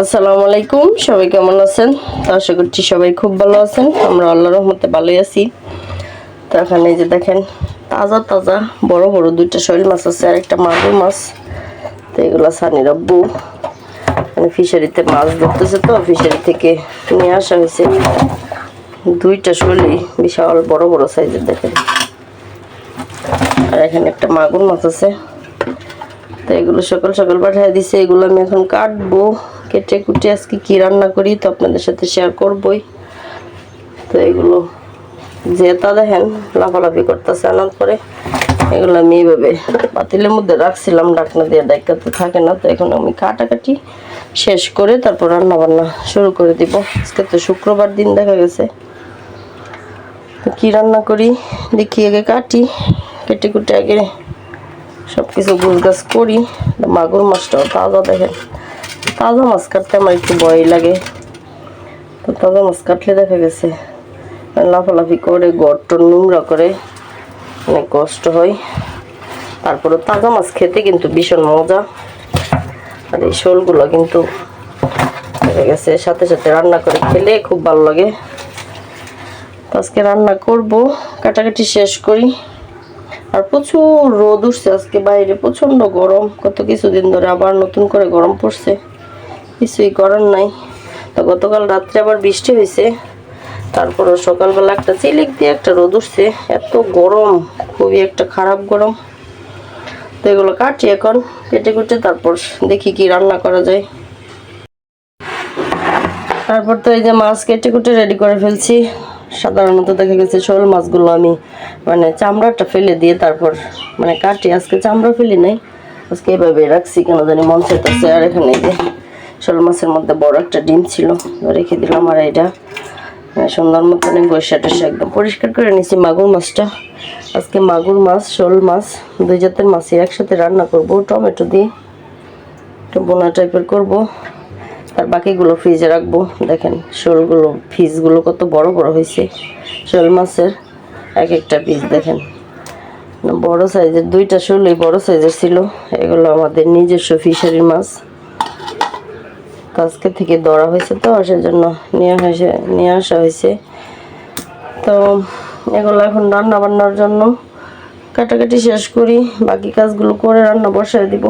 আসসালামু আলাইকুম, সবাই কেমন আছেন? আশা করছি সবাই খুব ভালো আছেন। আমরা আল্লাহর রহমতে ভালোই আছি। তো এখানে যে দেখেন, তাজা তাজা বড় বড় দুইটা শৈল মাছ আছে আর একটা মাগুর মাছ। তো এগুলো সানির আব্বু মানে ফিশারিতে মাছ ধরতেছে তো ফিশারি থেকে নিয়ে আসা হয়েছে। দুইটা শৈলি বিশাল বড় বড় সাইজের দেখেন। আর এখানে একটা মাগুর মাছ আছে। তো এগুলো সকাল সকাল পাঠিয়ে দিছে, এগুলো আমি এখন কাটবো। কেটে কুটে আজকে কি রান্না করি তো আপনাদের সাথে শেয়ার করবই। তো এগুলো যেটা দেখেন, লাফালাফি করতেছে আনার পরে। এগুলো আমি এইভাবে পাতিলের মধ্যে রাখছিলাম ডাকনা দিয়ে ডাইকাতে থাকে না, তো এখন আমি কাটাকাটি শেষ করে তারপর রান্না বান্না শুরু করে দিব। আজকে তো শুক্রবার দিন দেখা গেছে। তো কি রান্না করি? দেখি আগে কাটি, কেটে কুটে আগে সব কিছু গাছ করি মাগুর মাছটাও তাজা দেখেন। তাজা মাছ কাটতে আমার একটু ভয় লাগে। তো তাজা মাছ কাটলে দেখা গেছে, লাফালাফি করে গড়টর নোংরা করে, অনেক কষ্ট হয়। তারপরে তাজা মাছ খেতে কিন্তু ভীষণ মজা। আর এই শোলগুলো কিন্তু দেখা গেছে সাথে সাথে রান্না করে খেলে খুব ভালো লাগে। আজকে রান্না করব, কাটাকাটি শেষ করি। আর প্রচুর রোদ উঠছে আজকে বাইরে প্রচণ্ড গরম। কত কিছুদিন ধরে আবার নতুন করে গরম পড়ছে। কিছুই করার নাই। তো গতকাল রাত্রে আবার বৃষ্টি হয়েছে। তারপরও সকালবেলা একটা চিলিক দিয়ে একটা রোদ উঠছে। এত গরম, খুবই একটা খারাপ গরম। তো এগুলো কাটি এখন, কেটে কুটে তারপর দেখি কি রান্না করা যায়। তারপর তো এই যে মাছ কেটে কুটে রেডি করে ফেলছি। সাধারণত দেখা গেছে শোল মাছগুলো আমি মানে চামড়াটা ফেলে দিয়ে তারপর মানে কাটি। আজকে চামড়া ফেলি নাই, আজকে এভাবে রাখছি কেন জানি মন চাইতেছে। আর এখানে যে শোল মাছের মধ্যে বড় একটা ডিম ছিল, রেখে দিলাম আর এটা। সুন্দর মতন টসা একদম পরিষ্কার করে নিয়েছি মাগুর মাছটা। আজকে মাগুর মাছ, শোল মাছ, দুই জাতের মাছই একসাথে রান্না করব। টমেটো দিয়ে একটু বোনা টাইপের করব। আর বাকিগুলো ফ্রিজে রাখব। দেখেন, শোলগুলো পিসগুলো কত বড় বড় হয়েছে। শোল মাছের এক একটা পিস দেখেন। বড় সাইজের দুইটা শোলই বড় সাইজের ছিল। এগুলো আমাদের নিজস্ব ফিশারির মাছ। তো আজকে থেকে ধরা হয়েছে তো, সেজন্য নিয়ে হয়েছে, নিয়ে আসা হয়েছে। তো এগুলো এখন রান্না বান্নার জন্য কাটাকাটি শেষ করি। বাকি কাজগুলো করে রান্না বসায় দিব।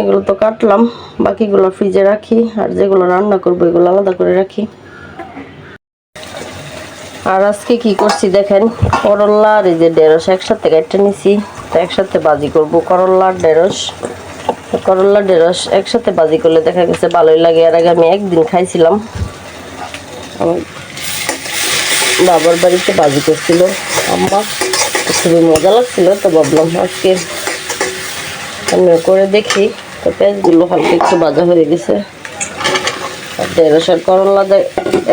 এগুলো তো কাটলাম, বাকিগুলো ফ্রিজে রাখি, আর যেগুলো রান্না করব এগুলো আলাদা করে রাখি। আর আজকে কি করছি দেখেন করল্লা আর এই যে ঢেঁড়স একসাথে কেটে নিছি, তো একসাথে বাজি করব করল্লা আর ঢেঁড়স। করল্লা ঢেঁড়স একসাথে বাজি করলে দেখা গেছে ভালোই লাগে। আর আগে আমি একদিন খাইছিলাম। আমার বাবার বাড়িতে বাজি করছিল। আম্মা, খুবই মজা লাগছিল, তো ভাবলাম আজকে আমি করে দেখি। পেঁয়াজগুলো হালকা একটু ভাজা হয়ে গেছে। ঢেঁড়সের করলা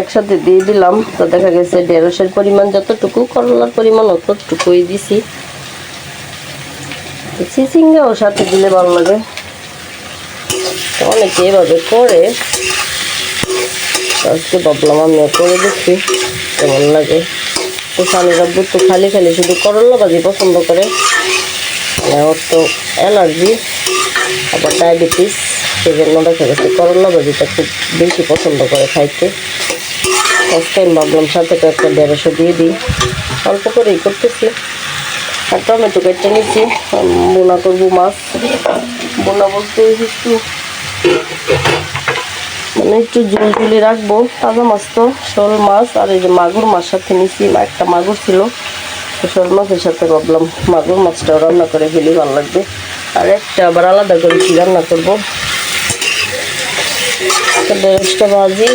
একসাথে দিয়ে দিলাম। তো দেখা গেছে ঢেঁড়সের পরিমাণ যতটুকু, করলার পরিমাণ অতটুকুই দিছি। চিচিঙ্গাও সাথে দিলে ভালো লাগে। অনেকে এভাবে করে। আজকে ভাবলাম আমিও করে দেখি, কেমন লাগে। তো স্বামী রাব্বু তো খালি খালি শুধু করলা ভাজি পছন্দ করে। ওর তো অ্যালার্জি। আবার ডায়াবেটিস সেই জন্য দেখা গেছে করলা ভাজিটা খুব বেশি পছন্দ করে খাইতে। ফার্স্ট টাইম ভাবলাম সাথে একটা দেড়শো দিয়ে দিই। অল্প করেই করতেছি। আর টমেটো কেটে নিচ্ছি বোনা করব মাছ। বোনা বলতে একটু মানে একটু ঝুল ঝুলি রাখব। তাজা মাছ তো, শোল মাছ আর এই যে মাগুর মাছ সাথে নিচ্ছি একটা মাগুর ছিল। শোল মাছের সাথে ভাবলাম মাগুর মাছটাও রান্না করে ফেলি, ভালো লাগবে। আর একটা আবার আলাদা করে কি রান্না করব? ঢেঁড়সটা ভাজি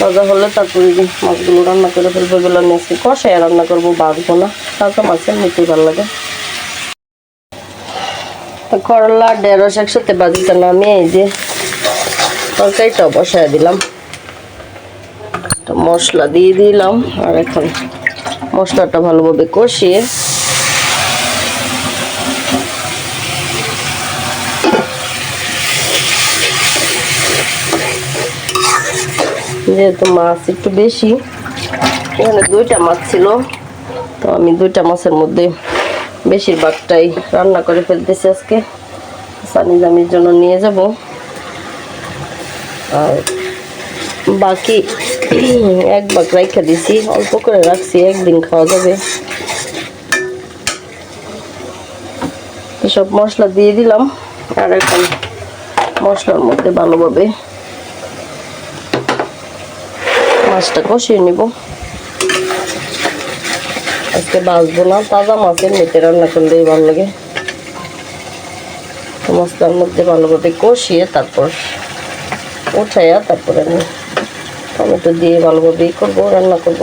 ভাজা হলে তারপরে মাছগুলো রান্না করে ফেলব, এগুলো আমি কষায় রান্না করব ভাজবো না। তাজা মাছের নিতেই ভালো লাগে। করলা, ঢেঁড়স একসাথে ভাজিটা নামিয়ে এই যে তরকারিটাও বসায় দিলাম। মশলা দিয়ে দিলাম, আর এখন মশলাটা ভালোভাবে কষিয়ে যেহেতু মাছ একটু বেশি, এখানে দুইটা মাছ ছিল, তো আমি দুইটা মাছের মধ্যে বেশিরভাগটাই রান্না করে ফেলতেছি আজকে। সানি জামির জন্য নিয়ে যাব। আর বাকি এক বাক রাইখা দিছি, অল্প করে রাখছি, একদিন খাওয়া যাবে। এসব মশলা দিয়ে দিলাম, আর এখন মশলার মধ্যে ভালোভাবে মাছটা কষিয়ে নিব আজকে বাঁচবো না তাজা মাছ এমনিতে রান্না করলেই ভালো লাগে মশলার মধ্যে ভালোভাবে কষিয়ে তারপর উঠাইয়া তারপরে আমি টমেটো দিয়ে ভালোভাবে ই করব রান্না করব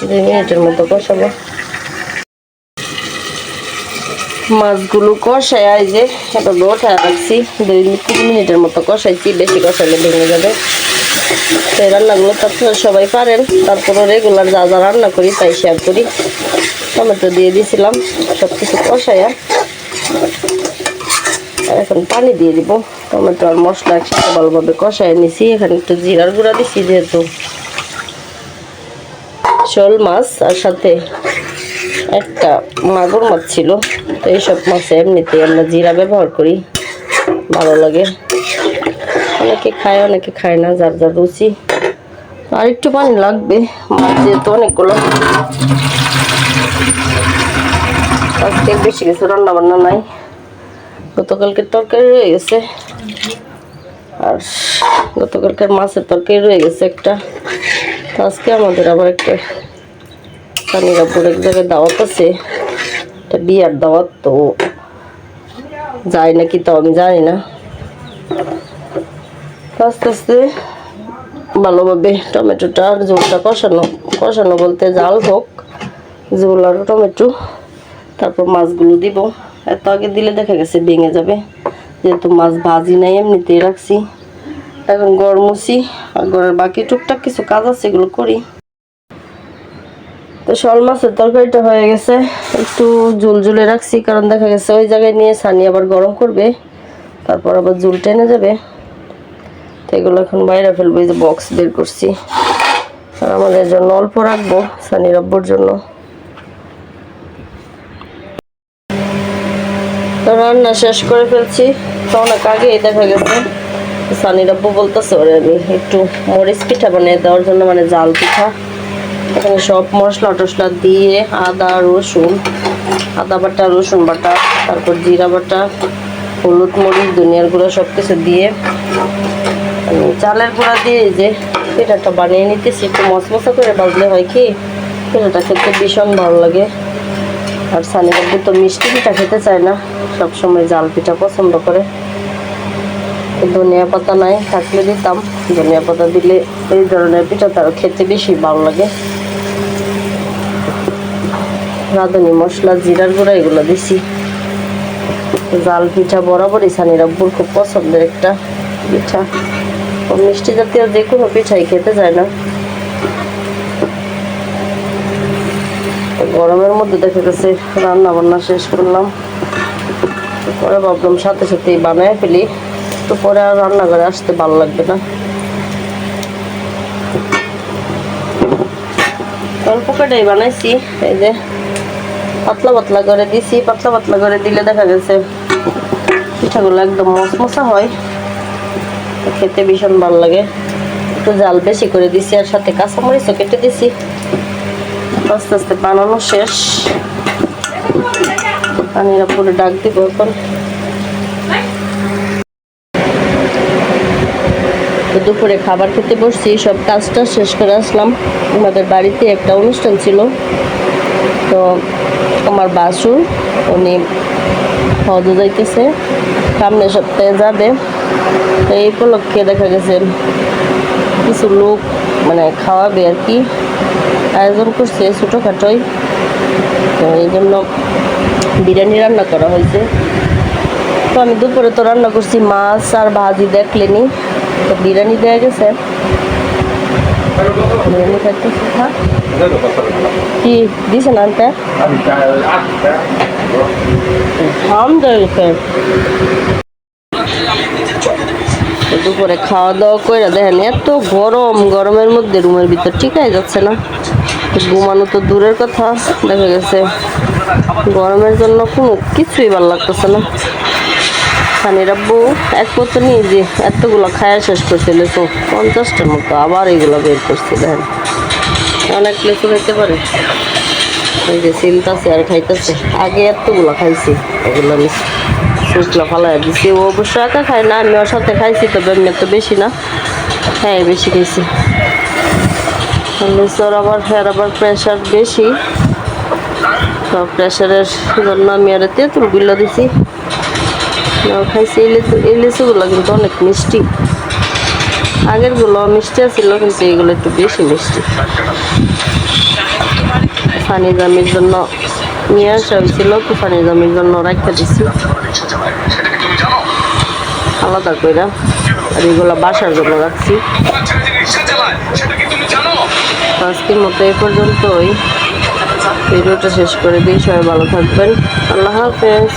দুই মিনিটের মতো কষাবো মাছগুলো কষায় যে এটা ওঠায় রাখছি, দুই তিন মিনিটের মতো কষাইছি, বেশি কষাইলে ভেঙে যাবে। সেই রান্নাগুলো তো সবাই পারেন তারপরে রেগুলার যা যা রান্না করি তাই শেয়ার করি। টমেটো দিয়ে দিয়েছিলাম সব কিছু কষাইয়া আর এখন পানি দিয়ে দিব, টমেটো আর মশলা একসাথে ভালোভাবে কষায় নিছি। এখানে একটু জিরার গুঁড়া দিছি যেহেতু শোল মাছ, আর সাথে একটা মাগুর মাছ ছিল। তো এইসব মাছে এমনিতে আমরা জিরা ব্যবহার করি। ভালো লাগে। অনেকে খায় অনেকে খায় না, যার যার রুচি। আর একটু পানি লাগবে। মাছ যেহেতু অনেকগুলো। আজকে বেশি কিছু রান্না বান্না নাই। গতকালকের তরকারি রয়ে গেছে। আর গতকালকের মাছের তরকারি রয়ে গেছে একটা। আজকে আমাদের আবার একটা কানিরাপুর এক জায়গায় দাওয়াত আছে একটা বিয়ার দাওয়াত, তো যায় নাকি তো আমি জানি না। আস্তে আস্তে ভালোভাবে টমেটোটা আর ঝোলটা কষানো কষানো বলতে জাল হোক, ঝোল আর টমেটো, তারপর মাছগুলো দিব। এত আগে দিলে দেখা গেছে ভেঙে যাবে, যেহেতু মাছ ভাজি নাই, এমনিতেই রাখছি। এখন গড় মুছি আর ঘরের বাকি টুকটাক কিছু কাজ আছে, এগুলো করি। তো শোল মাছের তরকারিটা হয়ে গেছে। একটু ঝুল ঝুলে রাখছি, কারণ দেখা গেছে ওই জায়গায় নিয়ে সানি আবার গরম করবে, তারপর আবার ঝুল টেনে যাবে। তো এগুলো এখন বাইরে ফেলব, এই যে বক্স বের করছি। আর আমাদের জন্য অল্প রাখব সানি রব্বর জন্য। তো রান্না শেষ করে ফেলছি। তো অনেক আগেই দেখা গেছে, সানি রব্বু বলতেছে ওরে আমি একটু মরিচ পিঠা বানিয়ে দেওয়ার জন্য মানে জাল পিঠা। এখানে সব মশলা টশলা দিয়ে আদা, রসুন, আদা বাটা, রসুন বাটা, তারপর জিরা বাটা, হলুদ মরিচ, ধনিয়ার গুঁড়ো সব কিছু দিয়ে চালের গুঁড়া দিয়ে যে পিঠাটা বানিয়ে নিতেছি। একটু মশমশা করে বাজলে হয় কি, পিঠাটা খেতে ভীষণ ভালো লাগে। আর সানি বাবু তো মিষ্টি পিঠা খেতে চায় না, সবসময় জাল পিঠা পছন্দ করে। ধনিয়া পাতা নাই থাকলে দিতাম, ধনিয়া পাতা দিলে এই ধরনের পিঠা তার খেতে বেশি ভালো লাগে। রাঁধুনি, মশলা, জিরার গুঁড়া, এগুলো দিছি। জাল, পিঠা, বরাবরই সানি রাব্বুর খুব পছন্দের একটা পিঠা। ও মিষ্টি জাতীয় যে কোনো পিঠাই খেতে যায় না। গরমের মধ্যে দেখা গেছে রান্না বান্না শেষ করলাম। পরে ভাবলাম সাথে সাথেই বানায় ফেলি। তো পরে আর রান্নাঘরে আসতে ভালো লাগবে না। অল্প কটাই বানাইছি, এই যে পাতলা পাতলা করে দিছি, পাতলা পাতলা করে দিলে দেখা গেছে পিঠাগুলো একদম মশমশা হয়। খেতে ভীষণ ভালো লাগে। একটু জাল বেশি করে দিছি আর সাথে কাঁচামরিচও কেটে দিছি। আস্তে আস্তে বানানো শেষ। পানিরা পুরো ডাক দিব এখন। দুপুরে খাবার খেতে বসছি, সব কাজটা শেষ করে আসলাম। আমাদের বাড়িতে একটা অনুষ্ঠান ছিল। তো আমার বাসুর উনি হজে যাইতেছে। সামনের সপ্তাহে যাবে। তো এই উপলক্ষে দেখা গেছে কিছু লোক মানে খাওয়াবে আর কি। আয়োজন করছে ছোটোখাটোই। তো এই জন্য বিরিয়ানি রান্না করা হয়েছে। তো আমি দুপুরে তো রান্না করছি মাছ আর ভাজি দেখলেনি। তো বিরিয়ানি দেওয়া গেছে। কি দিছে না আনতে দুপুরে খাওয়া দাওয়া করে দেখেন এত গরম গরমের মধ্যে রুমের ভিতর ঠিকাই যাচ্ছে না। ঘুমানো তো দূরের কথা দেখা গেছে গরমের জন্য কোনো কিছুই ভালো লাগতেছে না। সানির আব্বু এক পত্র নিয়ে যে এতগুলো খায়া শেষ করছিল, তো পঞ্চাশটার মতো আবার এগুলো বের করছে, দেখেন। অনেক লেচু খাইতে পারে। এই যে সিলতাছে আর খাইতেছে। আগে এতগুলো খাইছি, এগুলো আমি শুকলা ফালাই দিছি। ও অবশ্য একা খায় না আমি ওর সাথে খাইছি, তবে এমনি তো বেশি না। হ্যাঁ বেশি খাইছি। লিচুর আবার ফের আবার প্রেশার বেশি। তো প্রেশারের জন্য আমি আর তেঁতুলগুলো দিছি। ও খাইছি এই লিচু কিন্তু অনেক মিষ্টি। আগেরগুলো মিষ্টি ছিল কিন্তু এগুলো একটু বেশি মিষ্টি। ফানি জামির জন্য নিয়ে আসা হয়েছিল তো ফানি জামির জন্য রাখতে দিছি। আলাদা করে আর এগুলো বাসার জন্য রাখছি। আজকের মতো এই পর্যন্তই। ভিডিওটা শেষ করে দিই, সবাই ভালো থাকবেন। আল্লাহ হাফেজ।